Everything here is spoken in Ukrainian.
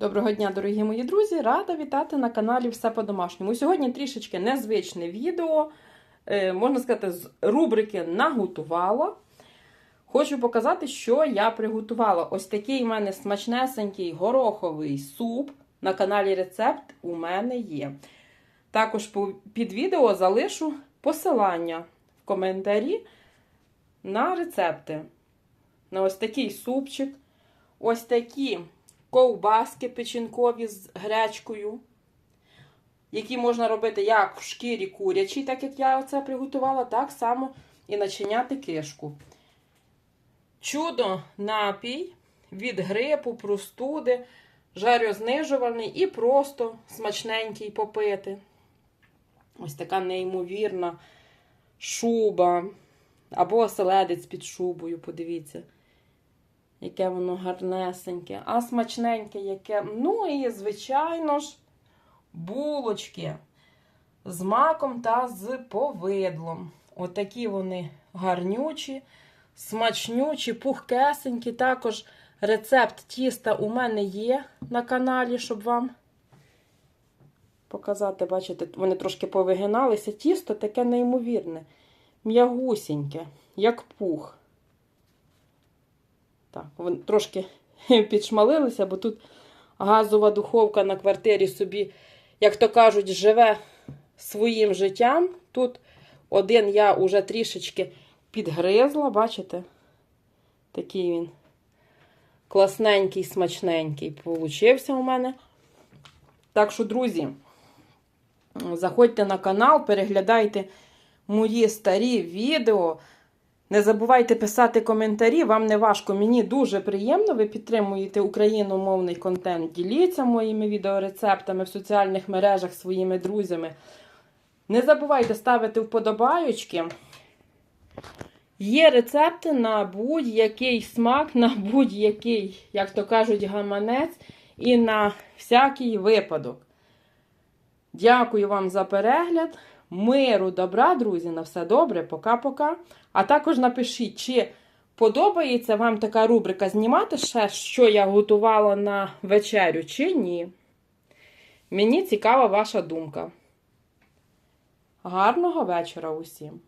Доброго дня, дорогі мої друзі! Рада вітати на каналі Все по-домашньому. Сьогодні трішечки незвичне відео, е, можна сказати, з рубрики Наготувала. Хочу показати, що я приготувала. Ось такий у мене смачнесенький гороховий суп. На каналі рецепт у мене є. Також під відео залишу посилання в коментарі на рецепти. На ось такий супчик. Ось такі ковбаски печінкові з гречкою, які можна робити як в шкірі курячій, так як я це приготувала, так само і начиняти кишку. Чудо напій від грипу, простуди, жарознижувальний і просто смачненький попити. Ось така неймовірна шуба або оселедець під шубою, подивіться. Яке воно гарнесеньке, а смачненьке яке. Ну і, звичайно ж, булочки з маком та з повидлом. Отакі вони гарнючі, смачнючі, пухкесенькі. Також рецепт тіста у мене є на каналі, щоб вам показати. Бачите, вони трошки повигиналися. Тісто таке неймовірне, м'ягусіньке, як пух. Так, вони трошки підшмалилися, бо тут газова духовка на квартирі собі, як то кажуть, живе своїм життям. Тут один я уже трішечки підгризла, бачите? Такий він класненький, смачненький получився у мене. Так що, друзі, заходьте на канал, переглядайте мої старі відео. Не забувайте писати коментарі, вам не важко, мені дуже приємно. Ви підтримуєте україномовний контент. Діліться моїми відеорецептами в соціальних мережах своїми друзями. Не забувайте ставити вподобайочки. Є рецепти на будь-який смак, на будь-який, як то кажуть, гаманець і на всякий випадок. Дякую вам за перегляд. Миру, добра, друзі, на все добре, пока-пока. А також напишіть, чи подобається вам така рубрика знімати ще, що я готувала на вечерю, чи ні. Мені цікава ваша думка. Гарного вечора усім!